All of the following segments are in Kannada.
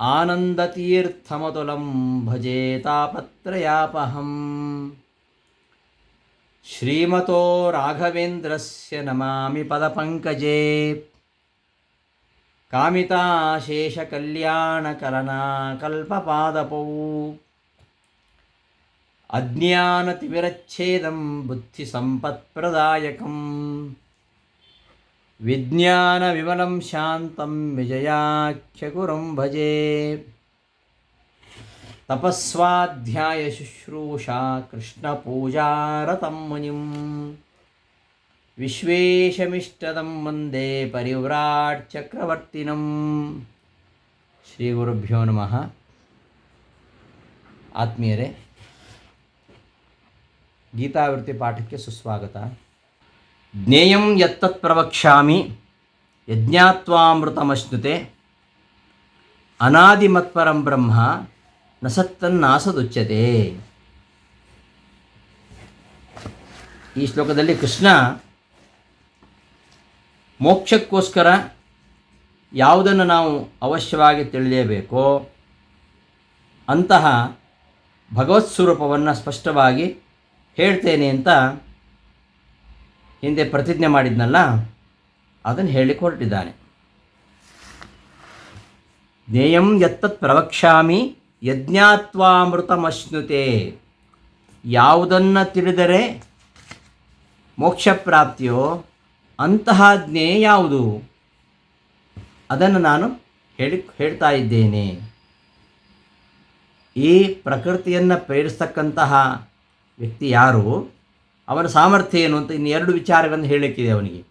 ఆనందతీర్థమతులం భజే తాపత్రయాపహం. శ్రీమతో రాఘవేంద్రస్య నమామి పదపంకజే. కామితాశేషకల్యాణకలనాకల్పపాదపౌ అజ్ఞానతివిరచ్ఛేదం బుద్ధిసంపత్ప్రదాయకం. ಬುದ್ಧಿಸಂಪತ್ಪ್ರದಾಯಕಂ ವಿಜ್ಞಾನವಿಮಲಂ ಶಾಂತಂ ವಿಜಯಾಖ್ಯಗುರುಂ ಭಜೆ ತಪಸ್ವಾಧ್ಯಾಯ ಶುಶ್ರೂಷಾ ಕೃಷ್ಣಪೂಜಾರತಂ ಮುನಿಂ ವಿಶ್ವೇಶಮಿಷ್ಟದಂ ವಂದೇ ಪರಿವ್ರಾಟ್ ಚಕ್ರವರ್ತಿನಂ ಶ್ರೀ ಗುರುಭ್ಯೋ ನಮಃ ಆತ್ಮೀಯರೇ ಗೀತಾವೃತ್ತಿ ಪಾಠಕ್ಕೆ ಸುಸ್ವಾಗತ ಜ್ಞೇಯಂ ಯತ್ತತ್ ಪ್ರವಕ್ಷ್ಯಾಮಿ ಯಜ್ಞಾತ್ವಾಮೃತಮಶ್ನುತೆ ಅನಾದಿಮತ್ಪರಂ ಬ್ರಹ್ಮ ನಸತ್ತನ್ನಾಸದುಚ್ಯತೆ ಸತ್ತನ್ನಾಸದುಚ್ಯತೆ ಈ ಶ್ಲೋಕದಲ್ಲಿ ಕೃಷ್ಣ ಮೋಕ್ಷಕ್ಕೋಸ್ಕರ ಯಾವುದನ್ನು ನಾವು ಅವಶ್ಯವಾಗಿ ತಿಳಿಯಬೇಕೋ ಅಂತಹ ಭಗವತ್ ಸ್ವರೂಪವನ್ನು ಸ್ಪಷ್ಟವಾಗಿ ಹೇಳ್ತೇನೆ ಅಂತ ಹಿಂದೆ ಪ್ರತಿಜ್ಞೆ ಮಾಡಿದ್ನಲ್ಲ, ಅದನ್ನು ಹೇಳಿ ಹೊರಟಿದ್ದಾನೆ. ಜ್ಞೇಯಂ ಯತ್ತತ್ ಪ್ರವಕ್ಷಾಮಿ ಯಜ್ಞಾತ್ವಾಮೃತಮಶ್ನುತೆ. ಯಾವುದನ್ನು ತಿಳಿದರೆ ಮೋಕ್ಷ ಪ್ರಾಪ್ತಿಯೋ ಅಂತಹ ಜ್ಞೇಯ ಯಾವುದು? ಅದನ್ನು ನಾನು ಹೇಳಿ ಹೇಳ್ತಾ ಇದ್ದೇನೆ. ಈ ಪ್ರಕೃತಿಯನ್ನು ಪ್ರೇರಿಸ್ತಕ್ಕಂತಹ ವ್ಯಕ್ತಿ ಯಾರು? ಅವನ ಸಾಮರ್ಥ್ಯ ಏನು ಅಂತ ಇನ್ನು ಎರಡು ವಿಚಾರಗಳನ್ನು ಹೇಳಲಿಕ್ಕಿದೆ ಅವನಿಗೆ.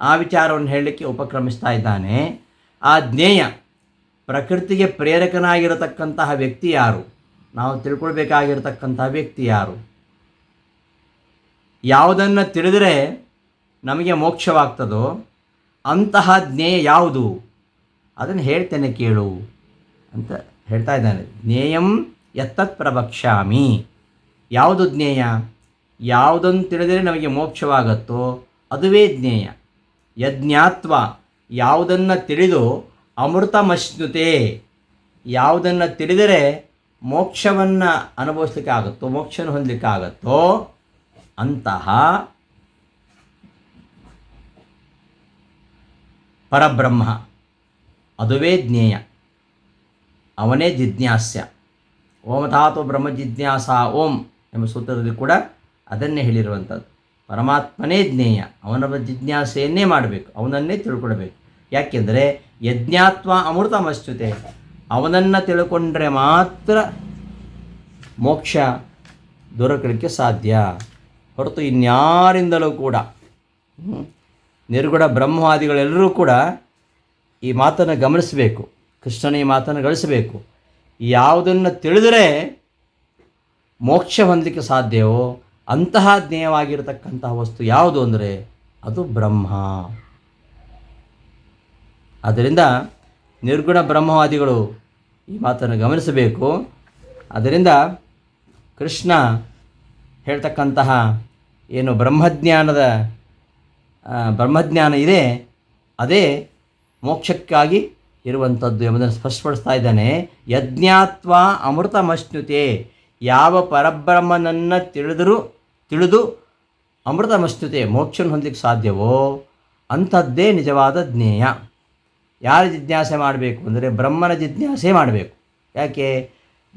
ಆ ವಿಚಾರವನ್ನು ಹೇಳಲಿಕ್ಕೆ ಉಪಕ್ರಮಿಸ್ತಾ ಇದ್ದಾನೆ. ಆ ಜ್ಞೇಯ ಪ್ರಕೃತಿಗೆ ಪ್ರೇರಕನಾಗಿರತಕ್ಕಂತಹ ವ್ಯಕ್ತಿ ಯಾರು? ನಾವು ತಿಳ್ಕೊಳ್ಬೇಕಾಗಿರತಕ್ಕಂತಹ ವ್ಯಕ್ತಿ ಯಾರು? ಯಾವುದನ್ನು ತಿಳಿದರೆ ನಮಗೆ ಮೋಕ್ಷವಾಗ್ತದೋ ಅಂತಹ ಜ್ಞೇಯ ಯಾವುದು? ಅದನ್ನು ಹೇಳ್ತೇನೆ ಕೇಳು ಅಂತ ಹೇಳ್ತಾ ಇದ್ದಾನೆ. ಜ್ಞೇಯಂ ಎತ್ತತ್ ಪ್ರಭಕ್ಷಾಮಿ ಯಾವುದು ಜ್ಞೇಯ? ಯಾವುದನ್ನು ತಿಳಿದರೆ ನಮಗೆ ಮೋಕ್ಷವಾಗತ್ತೋ ಅದುವೇ ಜ್ಞೇಯ. ಯಜ್ಞಾತ್ವ ಯಾವುದನ್ನು ತಿಳಿದು ಅಮೃತಮಶ್ನುತೆ. ಯಾವುದನ್ನು ತಿಳಿದರೆ ಮೋಕ್ಷವನ್ನು ಅನುಭವಿಸ್ಲಿಕ್ಕೆ ಆಗುತ್ತೋ ಮೋಕ್ಷನ ಹೊಂದಲಿಕ್ಕೆ ಆಗುತ್ತೋ ಅಂತಹ ಪರಬ್ರಹ್ಮ. ಅದುವೇ ಜ್ಞೇಯ. ಅವನೇ ಜಿಜ್ಞಾಸ್ಯ. ಓಂ ಧಾತು ಬ್ರಹ್ಮ ಜಿಜ್ಞಾಸ ಓಂ ಎಂಬ ಸೂತ್ರದಲ್ಲಿ ಕೂಡ ಅದನ್ನೇ ಹೇಳಿರುವಂಥದ್ದು. ಪರಮಾತ್ಮನೇ ಜ್ಞೇಯ, ಅವನ ಜಿಜ್ಞಾಸೆಯನ್ನೇ ಮಾಡಬೇಕು, ಅವನನ್ನೇ ತಿಳ್ಕೊಳ್ಬೇಕು. ಯಾಕೆಂದರೆ ಯಜ್ಞಾತ್ವ ಅಮೃತಮಶ್ಚುತೆ, ಅವನನ್ನು ತಿಳ್ಕೊಂಡ್ರೆ ಮಾತ್ರ ಮೋಕ್ಷ ದೊರಕಲಿಕ್ಕೆ ಸಾಧ್ಯ. ಹೊರತು ಇನ್ಯಾರಿಂದಲೂ ಕೂಡ. ನಿರ್ಗುಣ ಬ್ರಹ್ಮವಾದಿಗಳೆಲ್ಲರೂ ಕೂಡ ಈ ಮಾತನ್ನು ಗಮನಿಸಬೇಕು, ಕೃಷ್ಣನ ಈ ಮಾತನ್ನು ಗಳಿಸಬೇಕು. ಯಾವುದನ್ನು ತಿಳಿದರೆ ಮೋಕ್ಷ ಹೊಂದಲಿಕ್ಕೆ ಸಾಧ್ಯವೋ? ಅಂತಹ ಜ್ಞೇಯವಾಗಿರತಕ್ಕಂತಹ ವಸ್ತು ಯಾವುದು ಅಂದರೆ ಅದು ಬ್ರಹ್ಮ. ಆದ್ದರಿಂದ ನಿರ್ಗುಣ ಬ್ರಹ್ಮವಾದಿಗಳು ಈ ಮಾತನ್ನು ಗಮನಿಸಬೇಕು. ಅದರಿಂದ ಕೃಷ್ಣ ಹೇಳ್ತಕ್ಕಂತಹ ಏನು ಬ್ರಹ್ಮಜ್ಞಾನದ ಬ್ರಹ್ಮಜ್ಞಾನ ಇದೆ, ಅದೇ ಮೋಕ್ಷಕ್ಕಾಗಿ ಇರುವಂಥದ್ದು ಎಂಬುದನ್ನು ಸ್ಪಷ್ಟಪಡಿಸ್ತಾ ಇದ್ದಾನೆ. ಯಜ್ಞಾತ್ವ ಅಮೃತಮಶ್ನುತೆ, ಯಾವ ಪರಬ್ರಹ್ಮನನ್ನು ತಿಳಿದರೂ ತಿಳಿದು ಅಮೃತಮಶ್ನುತೆ ಮೋಕ್ಷನ ಹೊಂದಲಿಕ್ಕೆ ಸಾಧ್ಯವೋ? ಅಂಥದ್ದೇ ನಿಜವಾದ ಜ್ಞೇಯ. ಯಾರ ಜಿಜ್ಞಾಸೆ ಮಾಡಬೇಕು ಅಂದರೆ ಬ್ರಹ್ಮನ ಜಿಜ್ಞಾಸೆ ಮಾಡಬೇಕು. ಯಾಕೆ?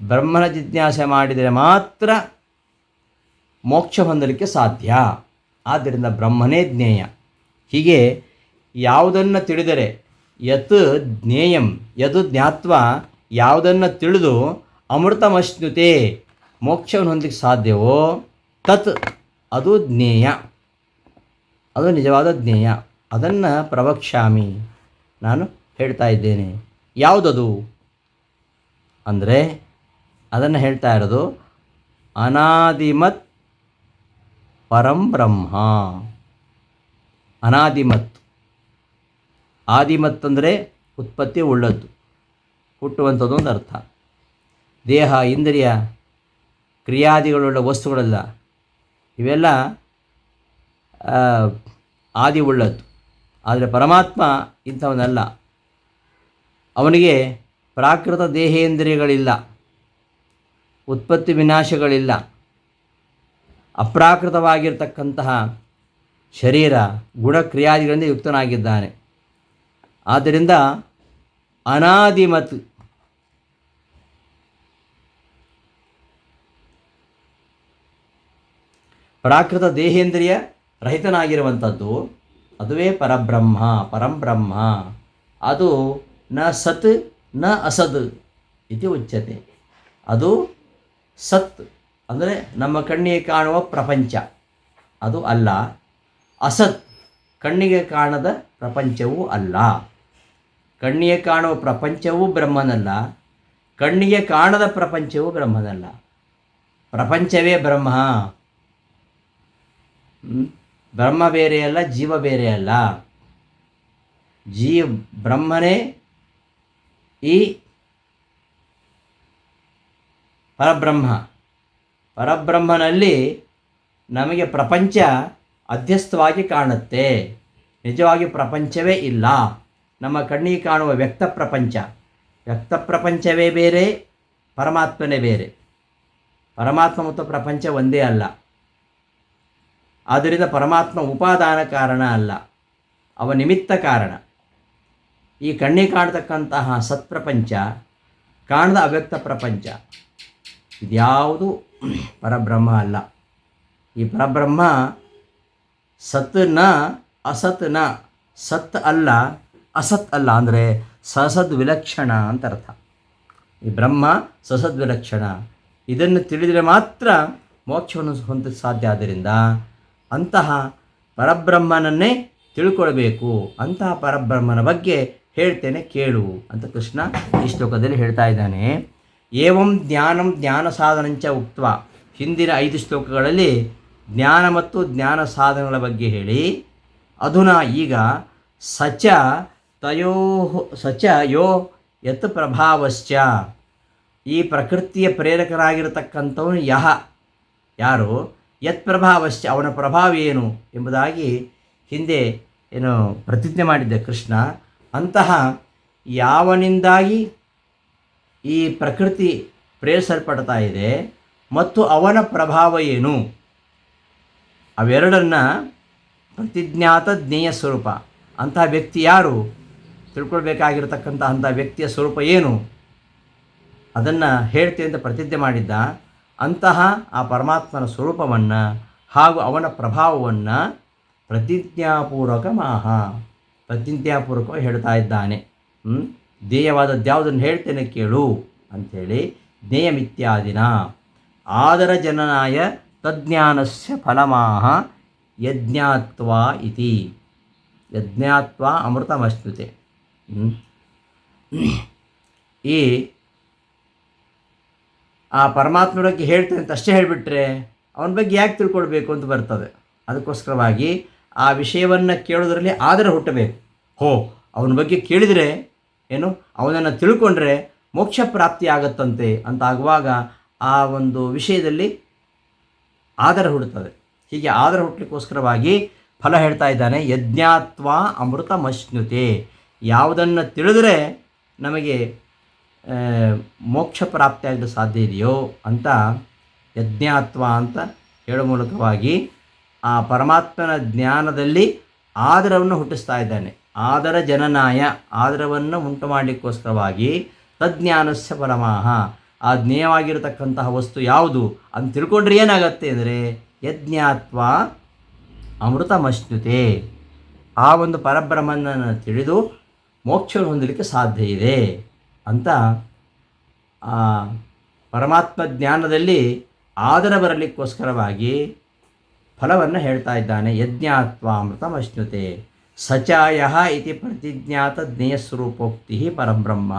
ಬ್ರಹ್ಮನ ಜಿಜ್ಞಾಸೆ ಮಾಡಿದರೆ ಮಾತ್ರ ಮೋಕ್ಷ ಹೊಂದಲಿಕ್ಕೆ ಸಾಧ್ಯ. ಆದ್ದರಿಂದ ಬ್ರಹ್ಮನೇ ಜ್ಞೇಯ. ಹೀಗೆ ಯಾವುದನ್ನು ತಿಳಿದರೆ ಯತ್ ಜ್ಞೇಯಂ, ಯದು ಜ್ಞಾತ್ವ, ಯಾವುದನ್ನು ತಿಳಿದು ಅಮೃತಮಶ್ನುತೆ ಮೋಕ್ಷವನ್ನು ಹೊಂದಲಿಕ್ಕೆ ಸಾಧ್ಯವೋ? ತತ್, ಅದು ಜ್ಞೇಯ. ಅದು ನಿಜವಾದ ಜ್ಞೇಯ. ಅದನ್ನು ಪ್ರವಕ್ಷಾಮಿ ನಾನು ಹೇಳ್ತಾ ಇದ್ದೇನೆ. ಯಾವುದದು? ಅಂದರೆ, ಅದನ್ನು ಹೇಳ್ತಾ ಇರೋದು, ಅನಾದಿಮತ್ ಪರಂ ಬ್ರಹ್ಮ. ಅನಾದಿಮತ್. ಆದಿಮತ್ ಅಂದರೆ ಉತ್ಪತ್ತಿ ಉಳ್ಳದ್ದು. ಹುಟ್ಟುವಂಥದ್ದೊಂದು ಅರ್ಥ. ದೇಹ, ಇಂದ್ರಿಯ, ಕ್ರಿಯಾದಿಗಳುಳ್ಳ ವಸ್ತುಗಳೆಲ್ಲ. ಇವೆಲ್ಲ ಆದಿ ಉಳ್ಳದ್ದು. ಆದರೆ ಪರಮಾತ್ಮ ಇಂಥವನ್ನಲ್ಲ ಅವನಿಗೆ ಪ್ರಾಕೃತ ದೇಹೇಂದ್ರಿಯಗಳಿಲ್ಲ. ಉತ್ಪತ್ತಿ ವಿನಾಶಗಳಿಲ್ಲ. ಅಪ್ರಾಕೃತವಾಗಿರ್ತಕ್ಕಂತಹ ಶರೀರ, ಗುಣಕ್ರಿಯಾದಿಗಳಿಂದ ಯುಕ್ತನಾಗಿದ್ದಾನೆ. ಆದ್ದರಿಂದ ಅನಾದಿಮತ್ ಪ್ರಾಕೃತ ದೇಹೇಂದ್ರಿಯ ರಹಿತನಾಗಿರುವಂಥದ್ದು, ಅದುವೇ ಪರಬ್ರಹ್ಮ, ಪರಂಬ್ರಹ್ಮ. ಅದು ನ ಸತ್, ನ ಅಸದ್ ಇತಿ ಉಚ್ಯತೆ. ಅದು ಸತ್ ಅಂದರೆ ನಮ್ಮ ಕಣ್ಣಿಗೆ ಕಾಣುವ ಪ್ರಪಂಚ. ಅದು ಅಲ್ಲ, ಅಸತ್ ಕಣ್ಣಿಗೆ ಕಾಣದ ಪ್ರಪಂಚವೂ ಅಲ್ಲ. ಕಣ್ಣಿಗೆ ಕಾಣುವ ಪ್ರಪಂಚವೂ ಬ್ರಹ್ಮನಲ್ಲ, ಕಣ್ಣಿಗೆ ಕಾಣದ ಪ್ರಪಂಚವೂ ಬ್ರಹ್ಮನಲ್ಲ. ಪ್ರಪಂಚವೇ ಬ್ರಹ್ಮ. ಹ್ಮ್? ಬ್ರಹ್ಮ ಬೇರೆ ಅಲ್ಲ, ಜೀವ ಬೇರೆ ಅಲ್ಲ. ಜೀವ ಬ್ರಹ್ಮನೇ ಈ ಪರಬ್ರಹ್ಮ. ಪರಬ್ರಹ್ಮನಲ್ಲಿ ನಮಗೆ ಪ್ರಪಂಚ ಅಧ್ಯಸ್ಥವಾಗಿ ಕಾಣುತ್ತೆ. ನಿಜವಾಗಿ ಪ್ರಪಂಚವೇ ಇಲ್ಲ. ನಮ್ಮ ಕಣ್ಣಿಗೆ ಕಾಣುವ ವ್ಯಕ್ತ ಪ್ರಪಂಚ. ವ್ಯಕ್ತ ಪ್ರಪಂಚವೇ ಬೇರೆ, ಪರಮಾತ್ಮನೇ ಬೇರೆ. ಪರಮಾತ್ಮ ಮತ್ತು ಪ್ರಪಂಚ ಒಂದೇ ಅಲ್ಲ. ಆದ್ದರಿಂದ ಪರಮಾತ್ಮ ಉಪಾದಾನ ಕಾರಣ ಅಲ್ಲ. ಅವ ನಿಮಿತ್ತ ಕಾರಣ. ಈ ಕಣ್ಣಿಗೆ ಕಾಣತಕ್ಕಂತಹ ಸತ್ಪ್ರಪಂಚ, ಕಾಣದ ಅವ್ಯಕ್ತ ಪ್ರಪಂಚ. ಇದ್ಯಾವುದು ಪರಬ್ರಹ್ಮ ಅಲ್ಲ. ಈ ಪರಬ್ರಹ್ಮ ಸತ್ನ ಅಸತ್ನ ಸತ್ ಅಲ್ಲ, ಅಸತ್ ಅಲ್ಲ ಅಂದರೆ ಸಸದ್ ವಿಲಕ್ಷಣ ಅಂತ ಅರ್ಥ. ಈ ಬ್ರಹ್ಮ ಸಸದ್ ವಿಲಕ್ಷಣ ಇದನ್ನು ತಿಳಿದರೆ ಮಾತ್ರ ಮೋಕ್ಷವನ್ನು ಹೊಂದ ಸಾಧ್ಯ. ಆದ್ದರಿಂದ ಅಂತಹ ಪರಬ್ರಹ್ಮನನ್ನೇ ತಿಳ್ಕೊಳ್ಬೇಕು. ಅಂತಹ ಪರಬ್ರಹ್ಮನ ಬಗ್ಗೆ ಹೇಳ್ತೇನೆ ಕೇಳು ಅಂತ ಕೃಷ್ಣ ಈ ಶ್ಲೋಕದಲ್ಲಿ ಹೇಳ್ತಾ ಇದ್ದಾನೆ. ಏವಂ ಜ್ಞಾನಂ ಜ್ಞಾನ ಸಾಧನಂಚ ಉಕ್ತ ಹಿಂದಿನ ಐದು ಶ್ಲೋಕಗಳಲ್ಲಿ ಜ್ಞಾನ ಮತ್ತು ಜ್ಞಾನ ಸಾಧನಗಳ ಬಗ್ಗೆ ಹೇಳಿ. ಅಧುನಾ ಈಗ ಸಚ ತಯೋ ಸಚ ಯೋ ಯತ್ ಪ್ರಭಾವಶ್ಚ. ಈ ಪ್ರಕೃತಿಯ ಪ್ರೇರಕರಾಗಿರತಕ್ಕಂಥವನು ಯಹ. ಯಾರು? ಯತ್ ಪ್ರಭಾವಶ್ಚ, ಅವನ ಪ್ರಭಾವ ಏನು ಎಂಬುದಾಗಿ ಹಿಂದೆ ಏನು ಪ್ರತಿಜ್ಞೆ ಮಾಡಿದ್ದ ಕೃಷ್ಣ. ಅಂತಹ ಯಾವನಿಂದಾಗಿ ಈ ಪ್ರಕೃತಿ ಪ್ರೇರಿಸಲ್ಪಡ್ತಾ ಇದೆ ಮತ್ತು ಅವನ ಪ್ರಭಾವ ಏನು? ಅವೆರಡನ್ನು ಪ್ರತಿಜ್ಞಾತ ಜ್ಞೇಯ ಸ್ವರೂಪ. ಅಂತಹ ವ್ಯಕ್ತಿ ಯಾರು? ತಿಳ್ಕೊಳ್ಬೇಕಾಗಿರತಕ್ಕಂಥ ಅಂಥ ವ್ಯಕ್ತಿಯ ಸ್ವರೂಪ ಏನು? ಅದನ್ನು ಹೇಳ್ತೀವಿ ಅಂತ ಪ್ರತಿಜ್ಞೆ ಮಾಡಿದ್ದ. ಅಂತಹ ಆ ಪರಮಾತ್ಮನ ಸ್ವರೂಪವನ್ನು ಹಾಗೂ ಅವನ ಪ್ರಭಾವವನ್ನು ಪ್ರತಿಜ್ಞಾಪೂರ್ವಕ ಮಾಹ ಪ್ರತಿಜ್ಞಾಪೂರ್ವಕವಾಗಿ ಹೇಳ್ತಾ ಇದ್ದಾನೆ. ಧ್ಯೇಯವಾದದ್ದು ಯಾವುದನ್ನು ಹೇಳ್ತೇನೆ ಕೇಳು ಅಂಥೇಳಿ, ಜ್ಞೇಯಮಿತ್ಯಾದಿನ. ಆದರ ಜನನಾಯ ತಜ್ಞಾನಸ್ಯ ಫಲಮಾಹ ಯಜ್ಞಾತ್ವ ಇತಿ. ಯಜ್ಞಾತ್ವ ಅಮೃತಮಶ್ನುತೆ? ಈ ಆ ಪರಮಾತ್ಮ ಬಗ್ಗೆ ಹೇಳ್ತೇನೆ ಅಂತ ಅಷ್ಟೇ ಹೇಳಿಬಿಟ್ರೆ ಅವನ ಬಗ್ಗೆ ಯಾಕೆ ತಿಳ್ಕೊಳ್ಬೇಕು ಅಂತ ಬರ್ತದೆ. ಅದಕ್ಕೋಸ್ಕರವಾಗಿ ಆ ವಿಷಯವನ್ನು ಕೇಳೋದ್ರಲ್ಲಿ ಆದರ ಹುಟ್ಟಬೇಕು. ಹೋ, ಅವನ ಬಗ್ಗೆ ಕೇಳಿದರೆ ಏನು, ಅವನನ್ನು ತಿಳ್ಕೊಂಡ್ರೆ ಮೋಕ್ಷ ಪ್ರಾಪ್ತಿ ಆಗತ್ತಂತೆ ಅಂತ ಆಗುವಾಗ ಆ ಒಂದು ವಿಷಯದಲ್ಲಿ ಆದರ ಹುಡುತ್ತದೆ ಹೀಗೆ ಆದರ ಹುಟ್ಟಲಿಕ್ಕೋಸ್ಕರವಾಗಿ ಫಲ ಹೇಳ್ತಾ ಇದ್ದಾನೆ, ಯಜ್ಞಾತ್ವ ಅಮೃತ ಮಶ್ನುತೆ ಯಾವುದನ್ನು ತಿಳಿದರೆ ನಮಗೆ ಮೋಕ್ಷ ಪ್ರಾಪ್ತಿಯಾಗಲು ಸಾಧ್ಯ ಇದೆಯೋ ಅಂತ ಯಜ್ಞಾತ್ವ ಅಂತ ಹೇಳೋ ಮೂಲಕವಾಗಿ ಆ ಪರಮಾತ್ಮನ ಜ್ಞಾನದಲ್ಲಿ ಆದರವನ್ನು ಹುಟ್ಟಿಸ್ತಾ ಇದ್ದಾನೆ. ಆದರ ಜನನಾಯ, ಆದರವನ್ನು ಉಂಟು ಮಾಡಲಿಕ್ಕೋಸ್ಕರವಾಗಿ ತಜ್ಞಾನಸ್ಯ ಪರಮಾಹ. ಆ ಜ್ಞೇಯವಾಗಿರತಕ್ಕಂತಹ ವಸ್ತು ಯಾವುದು ಅಂತ ತಿಳ್ಕೊಂಡ್ರೆ ಏನಾಗತ್ತೆ ಅಂದರೆ ಯಜ್ಞಾತ್ವ ಅಮೃತಮಶ್ನುತೆ. ಆ ಒಂದು ಪರಬ್ರಹ್ಮನನ್ನು ತಿಳಿದು ಮೋಕ್ಷ ಹೊಂದಲಿಕ್ಕೆ ಸಾಧ್ಯ ಇದೆ. ಅಂತ ಪರಮಾತ್ಮ ಜ್ಞಾನದಲ್ಲಿ ಆದರ ಬರಲಿಕ್ಕೋಸ್ಕರವಾಗಿ ಫಲವನ್ನು ಹೇಳ್ತಾ ಇದ್ದಾನೆ. ಯಜ್ಞಾತ್ವ ಅಮೃತಮಶ್ನುತೆ ಸಚಾಯ ಇತಿ ಪ್ರತಿಜ್ಞಾತ ಜ್ಞೇಯಸ್ವರೂಪೋಕ್ತಿ ಪರಬ್ರಹ್ಮ.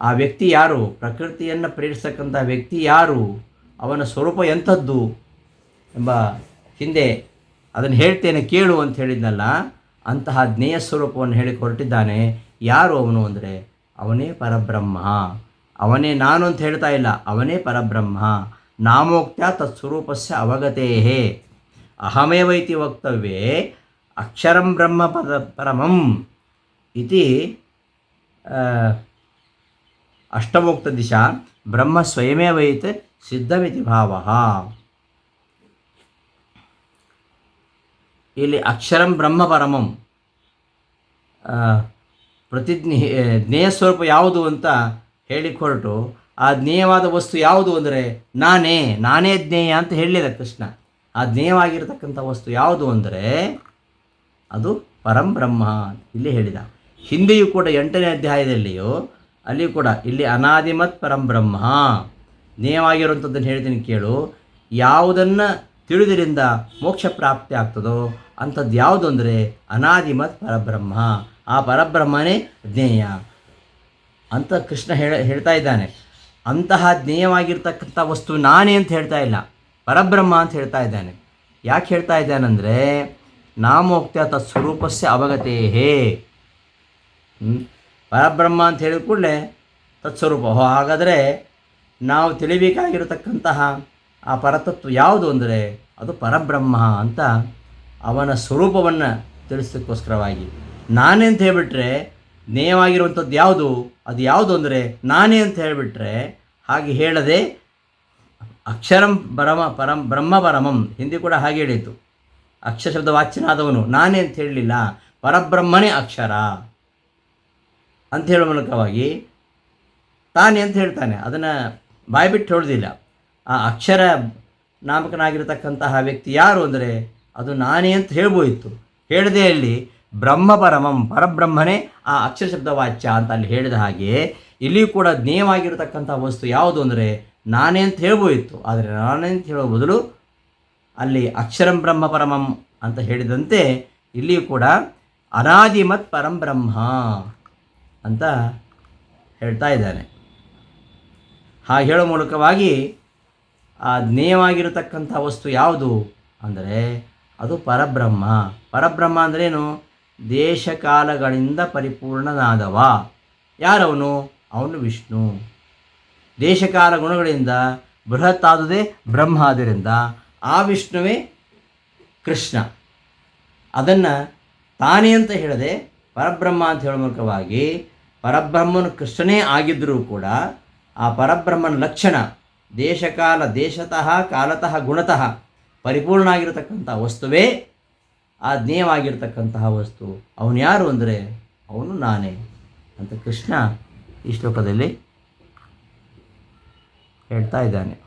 ಆ ವ್ಯಕ್ತಿ ಯಾರು? ಪ್ರಕೃತಿಯನ್ನು ಪ್ರೇರಿಸತಕ್ಕಂಥ ವ್ಯಕ್ತಿ ಯಾರು? ಅವನ ಸ್ವರೂಪ ಎಂಥದ್ದು ಎಂಬ ಹಿಂದೆ ಅದನ್ನು ಹೇಳ್ತೇನೆ, ಕೇಳು ಅಂತ ಹೇಳಿದ್ನಲ್ಲ, ಅಂತಹ ಜ್ಞೇಯ ಸ್ವರೂಪವನ್ನು ಹೇಳಿ ಹೊರಟಿದ್ದಾನೆ ಯಾರು ಅವನು ಅಂದರೆ? ಅವನೇ ಪರಬ್ರಹ್ಮ. ಅವನೇ ನಾನು ಅಂತ ಹೇಳ್ತಾ ಇಲ್ಲ, ಅವನೇ ಪರಬ್ರಹ್ಮ. ನಾಮೋಕ್ತ ತತ್ಸ್ವರೂಪಸ್ಯ ಅವಗತೇ ಅಹಮೇವ ಇತಿ ವಕ್ತವ್ಯೇ ಅಕ್ಷರಂ ಬ್ರಹ್ಮ ಪದ ಪರಮಂ ಇತಿ ಅಷ್ಟಮೋಕ್ತ ದಿಶಾ ಬ್ರಹ್ಮ ಸ್ವಯಮೇವೈತ್ ಸಿದ್ಧಮಿತಿ ಭಾವ. ಇಲ್ಲಿ ಅಕ್ಷರಂ ಬ್ರಹ್ಮ ಪರಮಂ ಪ್ರತಿಜ್ಞೆ ಜ್ಞೇಯ ಸ್ವರೂಪ ಯಾವುದು ಅಂತ ಹೇಳಿಕೊರಟು ಆ ಜ್ಞೇಯವಾದ ವಸ್ತು ಯಾವುದು ಅಂದರೆ ನಾನೇ ನಾನೇ ಜ್ಞೇಯ ಅಂತ ಹೇಳಿದ ಕೃಷ್ಣ. ಆ ಜ್ಞೇಯವಾಗಿರತಕ್ಕಂಥ ವಸ್ತು ಯಾವುದು ಅಂದರೆ ಅದು ಪರಂ ಬ್ರಹ್ಮ ಇಲ್ಲಿ ಹೇಳಿದ. ಹಿಂದೆಯೂ ಕೂಡ ಎಂಟನೇ ಅಧ್ಯಾಯದಲ್ಲಿಯೂ ಅಲ್ಲಿಯೂ ಕೂಡ ಇಲ್ಲಿ ಅನಾದಿಮತ್ ಪರಂ ಬ್ರಹ್ಮ. ಜ್ಞೇಯವಾಗಿರುವಂಥದ್ದನ್ನು ಹೇಳ್ತೀನಿ ಕೇಳು. ಯಾವುದನ್ನು ತಿಳಿದರಿಂದ ಮೋಕ್ಷ ಪ್ರಾಪ್ತಿ ಆಗ್ತದೋ ಅಂಥದ್ದು ಯಾವುದು ಅಂದರೆ ಅನಾದಿಮತ್ ಪರಬ್ರಹ್ಮ. ಆ ಪರಬ್ರಹ್ಮನೇ ಜ್ಞೇಯ. ಅಂತ ಕೃಷ್ಣ ಹೇಳ, ಹೇಳ್ತಾ ಇದ್ದಾನೆ. ಅಂತಹ ಜ್ಞೇಯವಾಗಿರ್ತಕ್ಕಂಥ ವಸ್ತು ನಾನೇ ಅಂತ ಹೇಳ್ತಾ ಇಲ್ಲ. ಪರಬ್ರಹ್ಮ ಅಂತ ಹೇಳ್ತಾ ಇದ್ದಾನೆ. ಯಾಕೆ ಹೇಳ್ತಾ ಇದ್ದಾನಂದರೆ ನಾಮೋಕ್ತ ತತ್ಸ್ವರೂಪಸ್ಯ ಅವಗತೇ ಹೇ ಪರಬ್ರಹ್ಮ ಅಂತ ಹೇಳಿದ ಕೂಡಲೇ ತತ್ಸ್ವರೂಪ. ಹಾಗಾದರೆ ನಾವು ತಿಳಿಬೇಕಾಗಿರತಕ್ಕಂತಹ ಆ ಪರತತ್ವ ಯಾವುದು ಅಂದರೆ, ಅದು ಪರಬ್ರಹ್ಮ ಅಂತ ಅವನ ಸ್ವರೂಪವನ್ನು ತಿಳಿಸೋಕ್ಕೋಸ್ಕರವಾಗಿ ನಾನೇ ಅಂತ ಹೇಳಿಬಿಟ್ರೆ ನೇಯವಾಗಿರುವಂಥದ್ದು ಯಾವುದು? ಅದು ಯಾವುದು ಅಂದರೆ ನಾನೇ ಅಂತ ಹೇಳಿಬಿಟ್ರೆ ಹಾಗೆ ಹೇಳದೆ ಅಕ್ಷರಂ ಪರಮ ಪರಂ ಬ್ರಹ್ಮ ಪರಮಂ. ಹಿಂದೆ ಕೂಡ ಹಾಗೆ ಹೇಳಿತು ಅಕ್ಷರ ಶಬ್ದ ವಾಚ್ಯನಾದವನು ನಾನೇ ಅಂತ ಹೇಳಲಿಲ್ಲ. ಪರಬ್ರಹ್ಮನೇ ಅಕ್ಷರ. ಅಂತ ಹೇಳುವ ಮೂಲಕವಾಗಿ ತಾನೇ ಅಂತ ಹೇಳ್ತಾನೆ. ಅದನ್ನು ಬಾಯ್ಬಿಟ್ಟು ಹೇಳೋದಿಲ್ಲ. ಆ ಅಕ್ಷರ ನಾಮಕನಾಗಿರತಕ್ಕಂತಹ ವ್ಯಕ್ತಿ ಯಾರು ಅಂದರೆ ಅದು ನಾನೇ ಅಂತ ಹೇಳ್ಬೋಯಿತ್ತು. ಹೇಳದೆ ಅಲ್ಲಿ ಬ್ರಹ್ಮ ಪರಮಂ ಪರಬ್ರಹ್ಮನೇ ಆ ಅಕ್ಷರ ಶಬ್ದ ವಾಚ್ಯ ಅಂತ ಅಲ್ಲಿ ಹೇಳಿದ ಹಾಗೆ ಇಲ್ಲಿ ಕೂಡ ಜ್ಞೇಯವಾಗಿರತಕ್ಕಂಥ ವಸ್ತು ಯಾವುದು ಅಂದರೆ ನಾನೇ ಅಂತ ಹೇಳ್ಬೋದಿತ್ತು. ಆದರೆ ನಾನೇ ಅಂತ ಹೇಳೋ ಬದಲು ಅಲ್ಲಿ ಅಕ್ಷರಂ ಬ್ರಹ್ಮ ಪರಮಂ ಅಂತ ಹೇಳಿದಂತೆ ಇಲ್ಲಿಯೂ ಕೂಡ ಅನಾದಿಮತ್ ಪರಂ ಬ್ರಹ್ಮ ಅಂತ ಹೇಳ್ತಾ ಇದ್ದಾನೆ. ಹಾಗೆ ಹೇಳೋ ಮೂಲಕವಾಗಿ ಆ ಜ್ಞೇಯವಾಗಿರತಕ್ಕಂಥ ವಸ್ತು ಯಾವುದು ಅಂದರೆ ಅದು ಪರಬ್ರಹ್ಮ. ಪರಬ್ರಹ್ಮ ಅಂದ್ರೇನು ದೇಶಕಾಲಗಳಿಂದ ಪರಿಪೂರ್ಣನಾದವ. ಯಾರವನು? ಅವನು ವಿಷ್ಣು. ದೇಶಕಾಲ ಗುಣಗಳಿಂದ ಬೃಹತ್ ಆದುದೇ ಬ್ರಹ್ಮ ಆದ್ದರಿಂದ ಆ ವಿಷ್ಣುವೇ ಕೃಷ್ಣ. ಅದನ್ನು ತಾನೇ ಅಂತ ಹೇಳದೆ ಪರಬ್ರಹ್ಮ ಅಂತ ಹೇಳೋ ಮೂಲಕವಾಗಿ ಪರಬ್ರಹ್ಮನು ಕೃಷ್ಣನೇ ಆಗಿದ್ದರೂ ಕೂಡ ಆ ಪರಬ್ರಹ್ಮನ ಲಕ್ಷಣ ದೇಶಕಾಲ ದೇಶತಃ ಕಾಲತಃ ಗುಣತಃ ಪರಿಪೂರ್ಣ ಆಗಿರತಕ್ಕಂಥ ವಸ್ತುವೇ ಆ ಜ್ಞೇಯವಾಗಿರ್ತಕ್ಕಂತಹ ವಸ್ತು. ಅವನು ಯಾರು ಅಂದರೆ, ಅವನು ನಾನೇ ಅಂತ ಕೃಷ್ಣ ಈ ಶ್ಲೋಕದಲ್ಲಿ ಹೇಳ್ತಾ ಇದ್ದಾನೆ.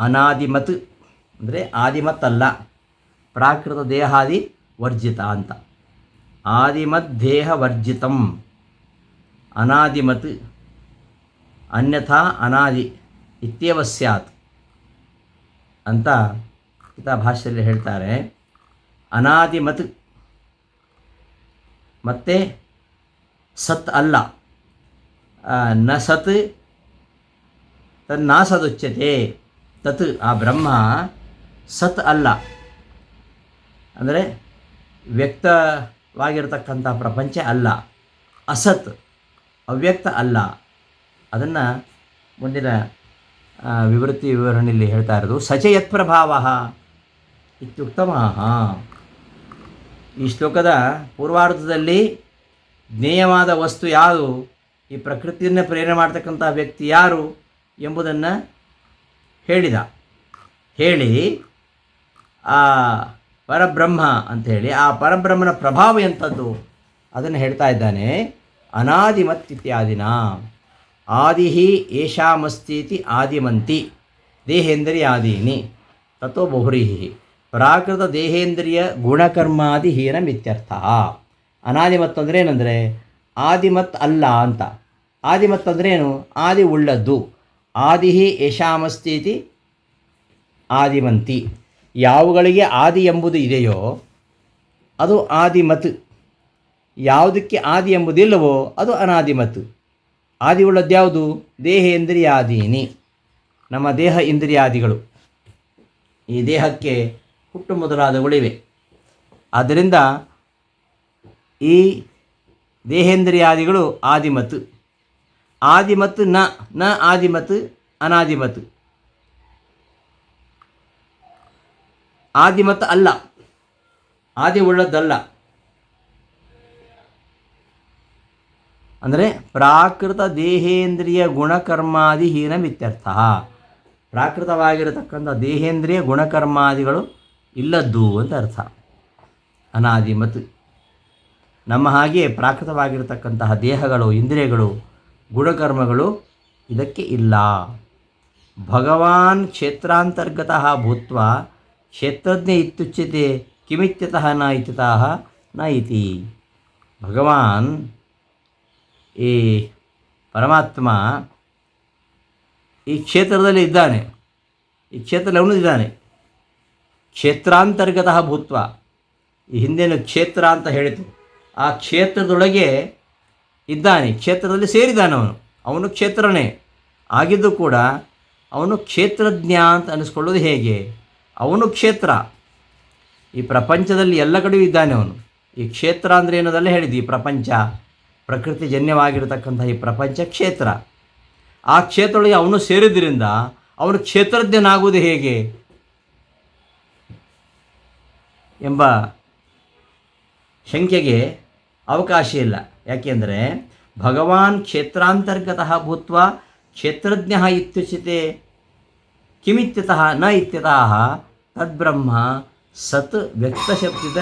ಅನಾದಿಮತ್ ಅಂದರೆ ಆದಿಮತ್ ಅಲ್ಲ ಪ್ರಾಕೃತ ದೇಹಾದಿ ವರ್ಜಿತ ಅಂತ. ಆದಿಮತ್ ದೇಹ ವರ್ಜಿತಂ. ಅನಾದಿಮತ್, ಅನ್ಯಥಾ ಅನಾದಿ, ಇತ್ಯವ ಸ್ಯಾತ್. ಅಂತ ಭಾಷೆಯಲ್ಲಿ ಹೇಳ್ತಾರೆ. ಅನಾದಿಮತ್ ಮತ್ತೆ ಸತ್ ಅಲ್ಲ. ನ ಸತ್ ತನ್ನಾಸದುಚ್ಯತೆ. ತತ್ ಆ ಬ್ರಹ್ಮ ಸತ್ ಅಲ್ಲ. ಅಂದರೆ ವ್ಯಕ್ತವಾಗಿರತಕ್ಕಂಥ ಪ್ರಪಂಚ ಅಲ್ಲ. ಅಸತ್, ಅವ್ಯಕ್ತ ಅಲ್ಲ. ಅದನ್ನು ಮುಂದಿನ ವಿವೃತ್ತಿ ವಿವರಣೆಯಲ್ಲಿ ಹೇಳ್ತಾ ಇರೋದು ಸಚಯತ್ ಪ್ರಭಾವ ಇತ್ಯುಕ್ತಮ ಈ ಶ್ಲೋಕದ ಪೂರ್ವಾರ್ಧದಲ್ಲಿ ಜ್ಞೇಯವಾದ ವಸ್ತು ಯಾರು, ಈ ಪ್ರಕೃತಿಯನ್ನು ಪ್ರೇರಣೆ ಮಾಡ್ತಕ್ಕಂಥ ವ್ಯಕ್ತಿ ಯಾರು ಎಂಬುದನ್ನು ಹೇಳಿದ. ಹೇಳಿ, ಆ ಪರಬ್ರಹ್ಮ ಅಂಥೇಳಿ ಆ ಪರಬ್ರಹ್ಮನ ಪ್ರಭಾವ ಎಂಥದ್ದು? ಅದನ್ನು ಹೇಳ್ತಾ ಇದ್ದಾನೆ ಅನಾದಿಮತ್ ಇತ್ಯಾದಿನ ಆದಿ ಏಷಾಮಸ್ತೀತಿ ಆದಿಮಂತಿ, ದೇಹೇಂದ್ರಿಯ ಆದೀನಿ ತಥೋ ಬಹುರಿಹಿ ಪ್ರಾಕೃತ ದೇಹೇಂದ್ರಿಯ ಗುಣಕರ್ಮಾದಿ ಹೀನಮಿತ್ಯರ್ಥ ಅನಾದಿಮತ್ ಅಂದರೆ ಏನಂದರೆ ಆದಿಮತ್ ಅಲ್ಲ ಅಂತ. ಆದಿಮತ್ ಅಂದರೆ ಏನು? ಆದಿ ಉಳ್ಳದ್ದು. ಆದಿ ಯಶಾಮಸ್ತೀತಿ ಆದಿಮಂತಿ. ಯಾವುಗಳಿಗೆ ಆದಿ ಎಂಬುದು ಇದೆಯೋ ಅದು ಆದಿಮತ್. ಯಾವುದಕ್ಕೆ ಆದಿ ಎಂಬುದಿಲ್ಲವೋ ಅದು ಅನಾದಿಮತ್. ಆದಿ ಯಾವುದು? ದೇಹೇಂದ್ರಿಯಾದೀನಿ ನಮ್ಮ ದೇಹ ಇಂದ್ರಿಯಾದಿಗಳು. ಈ ದೇಹಕ್ಕೆ ಹುಟ್ಟು ಮೊದಲಾದವುಗಳಿವೆ. ಆದ್ದರಿಂದ ಈ ದೇಹೇಂದ್ರಿಯಾದಿಗಳು ಆದಿಮತ್ ಆದಿಮತ್ನ ನ ಆದಿಮತ್ ಅನಾದಿಮತ್ ಆದಿಮತ್ ಅಲ್ಲ. ಆದಿ ಉಳ್ಳದ್ದಲ್ಲ ಅಂದರೆ ಪ್ರಾಕೃತ ದೇಹೇಂದ್ರಿಯ ಗುಣಕರ್ಮಾದಿ ಹೀನಮಿತ್ಯರ್ಥ. ಪ್ರಾಕೃತವಾಗಿರತಕ್ಕಂಥ ದೇಹೇಂದ್ರಿಯ ಗುಣಕರ್ಮಾದಿಗಳು ಇಲ್ಲದ್ದು ಅಂತ ಅರ್ಥ. ಅನಾದಿಮತ್ ನಮ್ಮ ಹಾಗೆ ಪ್ರಾಕೃತವಾಗಿರತಕ್ಕಂತಹ ದೇಹಗಳು, ಇಂದ್ರಿಯಗಳು, ಗುಣಕರ್ಮಗಳು ಇದಕ್ಕೆ ಇಲ್ಲ. ಭಗವಾನ್ ಕ್ಷೇತ್ರಾಂತರ್ಗತ ಭೂತ್ವ ಕ್ಷೇತ್ರಜ್ಞ ಇತ್ಯುಚ್ಯತೆ ಕಿಮಿತ್ಯತಃ ನ ಇತ್ಯತಃ ನ ಇತಿ. ಭಗವಾನ್ ಈ ಪರಮಾತ್ಮ ಈ ಕ್ಷೇತ್ರದಲ್ಲಿ ಇದ್ದಾನೆ. ಈ ಕ್ಷೇತ್ರದಲ್ಲಿ ಅವನು ಇದ್ದಾನೆ. ಕ್ಷೇತ್ರಾಂತರ್ಗತ ಭೂತ್ವ. ಈ ಹಿಂದೇನು ಕ್ಷೇತ್ರ ಅಂತ ಹೇಳಿತು ಆ ಕ್ಷೇತ್ರದೊಳಗೆ ಇದ್ದಾನೆ. ಕ್ಷೇತ್ರದಲ್ಲಿ ಸೇರಿದ್ದಾನೆ ಅವನು. ಅವನು ಕ್ಷೇತ್ರನೇ. ಆಗಿದ್ದು ಕೂಡ ಅವನು ಕ್ಷೇತ್ರಜ್ಞ ಅಂತ ಅನಿಸ್ಕೊಳ್ಳೋದು ಹೇಗೆ? ಅವನು ಕ್ಷೇತ್ರ. ಈ ಪ್ರಪಂಚದಲ್ಲಿ ಎಲ್ಲ ಕಡೆಯೂ ಇದ್ದಾನೆ ಅವನು. ಈ ಕ್ಷೇತ್ರ ಅಂದರೆ ಏನದಲ್ಲ ಹೇಳಿದ್ದು ಈ ಪ್ರಪಂಚ. ಪ್ರಕೃತಿ ಜನ್ಯವಾಗಿರತಕ್ಕಂಥ ಈ ಪ್ರಪಂಚ ಕ್ಷೇತ್ರ. ಆ ಕ್ಷೇತ್ರದೊಳಗೆ ಅವನು ಸೇರಿದ್ರಿಂದ ಅವನು ಕ್ಷೇತ್ರಜ್ಞನಾಗುವುದು ಹೇಗೆ? ಎಂಬ ಶಂಕೆಗೆ ಅವಕಾಶ ಇಲ್ಲ. ಯಾಕೆಂದರೆ ಭಗವಾನ್ ಕ್ಷೇತ್ರಾಂತರ್ಗತಃ ಭೂತ್ವ ಕ್ಷೇತ್ರಜ್ಞ ಇತ್ಯುಚಿತೆ, ಕಿಮಿತ್ಯತಃ ನ ಇತ್ಯತಃ ತದ್ಬ್ರಹ್ಮ ಸತ್ ವ್ಯಕ್ತಶಬ್ದಿತ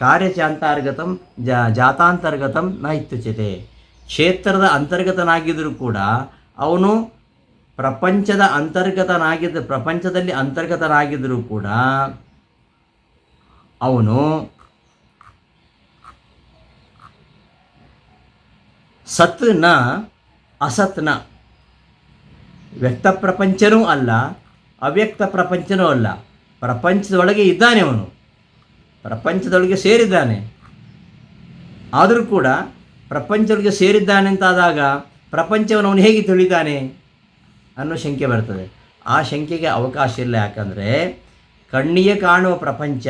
ಕಾರ್ಯಚಾಂತರ್ಗತಂ ಜಾ ಜಾತಾಂತರ್ಗತಂ ನ ಇತ್ಯುಚ್ಯತೆ ಕ್ಷೇತ್ರದ ಅಂತರ್ಗತನಾಗಿದ್ದರೂ ಕೂಡ ಅವನು ಪ್ರಪಂಚದ ಅಂತರ್ಗತನಾಗಿದ್ದ ಪ್ರಪಂಚದಲ್ಲಿ ಅಂತರ್ಗತನಾಗಿದ್ದರೂ ಕೂಡ ಅವನು ಸತ್ನ ಅಸತ್ನ ವ್ಯಕ್ತ ಪ್ರಪಂಚನೂ ಅಲ್ಲ, ಅವ್ಯಕ್ತ ಪ್ರಪಂಚನೂ ಅಲ್ಲ. ಪ್ರಪಂಚದೊಳಗೆ ಇದ್ದಾನೆ ಅವನು. ಪ್ರಪಂಚದೊಳಗೆ ಸೇರಿದ್ದಾನೆ. ಆದರೂ ಕೂಡ ಪ್ರಪಂಚದೊಳಗೆ ಸೇರಿದ್ದಾನೆ ಅಂತಾದಾಗ ಪ್ರಪಂಚವನ್ನು ಅವನು ಹೇಗೆ ತಿಳಿದಾನೆ ಅನ್ನೋ ಶಂಕೆ ಬರ್ತದೆ. ಆ ಶಂಕೆಗೆ ಅವಕಾಶ ಇಲ್ಲ. ಯಾಕಂದರೆ ಕಣ್ಣಿಗೆ ಕಾಣುವ ಪ್ರಪಂಚ,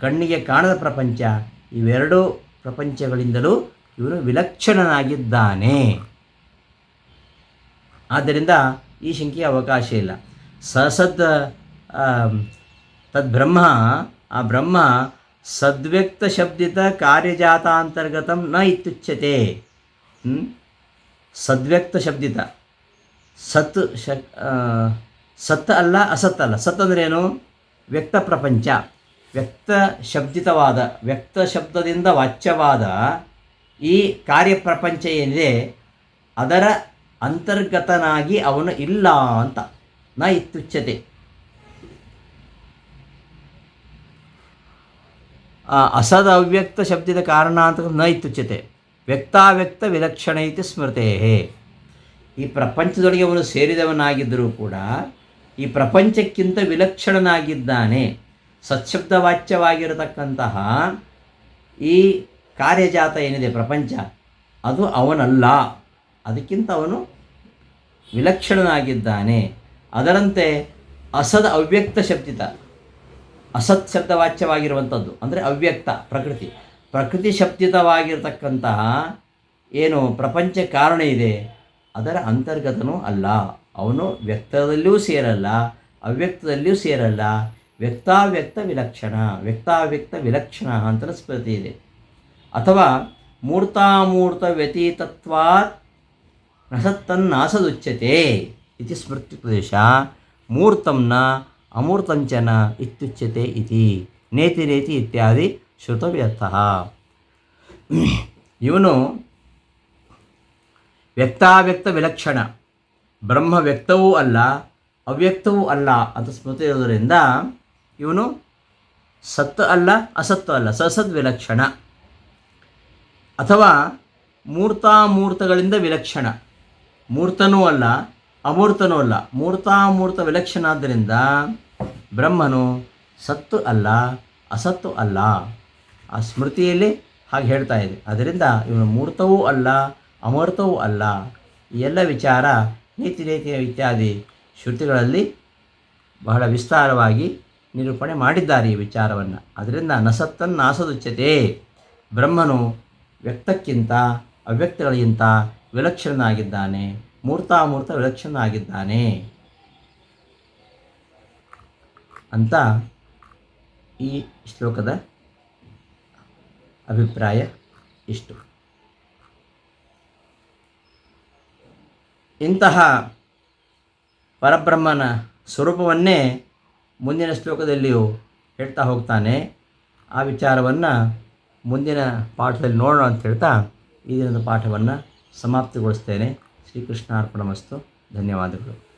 ಕಣ್ಣಿಗೆ ಕಾಣದ ಪ್ರಪಂಚ ಇವೆರಡೂ ಪ್ರಪಂಚಗಳಿಂದಲೂ ಇವನು ವಿಲಕ್ಷಣನಾಗಿದ್ದಾನೆ. ಆದ್ದರಿಂದ ಈ ಶಂಕೆಗೆ ಅವಕಾಶ ಇಲ್ಲ. ಸಸದ್ ತದ್ಬ್ರಹ್ಮ, ಆ ಬ್ರಹ್ಮ ಸದ್ವ್ಯಕ್ತ ಶಬ್ದಿತ ಕಾರ್ಯಜಾತಾಂತರ್ಗತಂ ನ ಇತ್ಯುಚ್ಯತೆ? ಸದ್ವ್ಯಕ್ತ ಶಬ್ದಿತ. ಸತ್ ಶ ಸತ್ ಅಲ್ಲ ಅಸತ್ ಅಲ್ಲ. ಸತ್ ಅಂದ್ರೆ ಏನು ವ್ಯಕ್ತ ಪ್ರಪಂಚ. ವ್ಯಕ್ತ ಶಬ್ದಿತವಾದ, ವ್ಯಕ್ತ ಶಬ್ದದಿಂದ ವಾಚ್ಯವಾದ ಈ ಕಾರ್ಯಪ್ರಪಂಚ ಏನಿದೆ? ಅದರ ಅಂತರ್ಗತನಾಗಿ ಅವನು ಇಲ್ಲ ಅಂತ. ನ ಇತ್ಯುಚ್ಯತೆ. ಆ, ಅಸದ ಅವ್ಯಕ್ತ ಶಬ್ದದ ಕಾರಣ ಅಂತ ನ ಇತ್ಯುಚ್ಯತೆ ವ್ಯಕ್ತಾವ್ಯಕ್ತ ವಿಲಕ್ಷಣ ಇತಿ ಸ್ಮೃತೇ. ಈ ಪ್ರಪಂಚದೊಳಗೆ ಅವನು ಸೇರಿದವನಾಗಿದ್ದರೂ ಕೂಡ ಈ ಪ್ರಪಂಚಕ್ಕಿಂತ ವಿಲಕ್ಷಣನಾಗಿದ್ದಾನೆ. ಸತ್ಶಬ್ದವಾಚ್ಯವಾಗಿರತಕ್ಕಂತಹ ಈ ಕಾರ್ಯಜಾತ ಏನಿದೆ ಪ್ರಪಂಚ? ಅದು ಅವನಲ್ಲ. ಅದಕ್ಕಿಂತ ಅವನು ವಿಲಕ್ಷಣನಾಗಿದ್ದಾನೆ. ಅದರಂತೆ ಅಸದ ಅವ್ಯಕ್ತ ಶಬ್ದಿತ. ಅಸತ್ ಶಬ್ದವಾಚ್ಯವಾಗಿರುವಂಥದ್ದು ಅಂದರೆ ಅವ್ಯಕ್ತ, ಪ್ರಕೃತಿ. ಪ್ರಕೃತಿ ಶಬ್ದಿತವಾಗಿರ್ತಕ್ಕಂತಹ ಏನು ಪ್ರಪಂಚ ಕಾರಣ ಇದೆ, ಅದರ ಅಂತರ್ಗತನೂ ಅಲ್ಲ. ಅವನು ವ್ಯಕ್ತದಲ್ಲಿಯೂ ಸೇರಲ್ಲ, ಅವ್ಯಕ್ತದಲ್ಲಿಯೂ ಸೇರಲ್ಲ. ವ್ಯಕ್ತಾವ್ಯಕ್ತ ವಿಲಕ್ಷಣ ವ್ಯಕ್ತಾವ್ಯಕ್ತ ವಿಲಕ್ಷಣ ಅಂತ ಸ್ಮೃತಿ ಇದೆ. ಅಥವಾ ಮೂರ್ತಾಮೂರ್ತ ವ್ಯತೀತತ್ವಾತ್ ನಸತ್ತನ್ನಾಸದುಚ್ಯತೆ ಇತಿ ಸ್ಮೃತಿ ಪ್ರದೇಶ. ಮೂರ್ತಂನ ಅಮೂರ್ತಂಚನ ಇತ್ಯುಚ್ಯತೆ ಇತಿ, ನೇತಿ ನೇತಿ ಇತ್ಯಾದಿ ಶ್ರುತವ್ಯರ್ಥ. ಇವನು ವ್ಯಕ್ತಾವ್ಯಕ್ತ ವಿಲಕ್ಷಣ ಬ್ರಹ್ಮ ವ್ಯಕ್ತವೂ ಅಲ್ಲ, ಅವ್ಯಕ್ತವೂ ಅಲ್ಲ ಅಂತ ಸ್ಮೃತಿ ಇರೋದರಿಂದ ಇವನು ಸತ್ ಅಲ್ಲ ಅಸತ್ ಅಲ್ಲ, ಸಸದ್ ವಿಲಕ್ಷಣ ಅಥವಾ ಮೂರ್ತಾಮೂರ್ತಗಳಿಂದ ವಿಲಕ್ಷಣ. ಮೂರ್ತನೂ ಅಲ್ಲ ಅಮೂರ್ತನೂ ಅಲ್ಲ, ಮೂರ್ತಾಮೂರ್ತ ವಿಲಕ್ಷಣ ಆದ್ದರಿಂದ ಬ್ರಹ್ಮನು ಸತ್ತು ಅಲ್ಲ, ಅಸತ್ತು ಅಲ್ಲ. ಆ ಸ್ಮೃತಿಯಲ್ಲಿ ಹಾಗೆ ಹೇಳ್ತಾ ಇದೆ. ಅದರಿಂದ ಇವನು ಮೂರ್ತವೂ ಅಲ್ಲ, ಅಮೂರ್ತವೂ ಅಲ್ಲ. ಈ ಎಲ್ಲ ವಿಚಾರ ನೀತಿ ರೀತಿಯ ಇತ್ಯಾದಿ ಶ್ರುತಿಗಳಲ್ಲಿ ಬಹಳ ವಿಸ್ತಾರವಾಗಿ ನಿರೂಪಣೆ ಮಾಡಿದ್ದಾರೆ ಈ ವಿಚಾರವನ್ನು. ಅದರಿಂದ ನಸತ್ತನ್ನು ನಾಸದುಚ್ಯತೆ. ಬ್ರಹ್ಮನು ವ್ಯಕ್ತಕ್ಕಿಂತ, ಅವ್ಯಕ್ತಗಳಿಗಿಂತ ವಿಲಕ್ಷಣನಾಗಿದ್ದಾನೆ. ಮೂರ್ತಾಮೂರ್ತ ವಿಲಕ್ಷಣನಾಗಿದ್ದಾನೆ. ಅಂತ ಈ ಶ್ಲೋಕದ ಅಭಿಪ್ರಾಯ ಇಷ್ಟು. ಇಂತಹ ಪರಬ್ರಹ್ಮನ ಸ್ವರೂಪವನ್ನೇ ಮುಂದಿನ ಶ್ಲೋಕದಲ್ಲಿಯೂ ಹೇಳ್ತಾ ಹೋಗ್ತಾನೆ. ಆ ವಿಚಾರವನ್ನು ಮುಂದಿನ ಪಾಠದಲ್ಲಿ ನೋಡೋಣ ಅಂತ ಹೇಳ್ತಾ ಈ ದಿನದ ಪಾಠವನ್ನು ಸಮಾಪ್ತಿಗೊಳಿಸ್ತೇನೆ. శ్రీకృష్ణార్పణ శ్రీకృష్ణార్పణమస్తు. ధన్యవాదములు.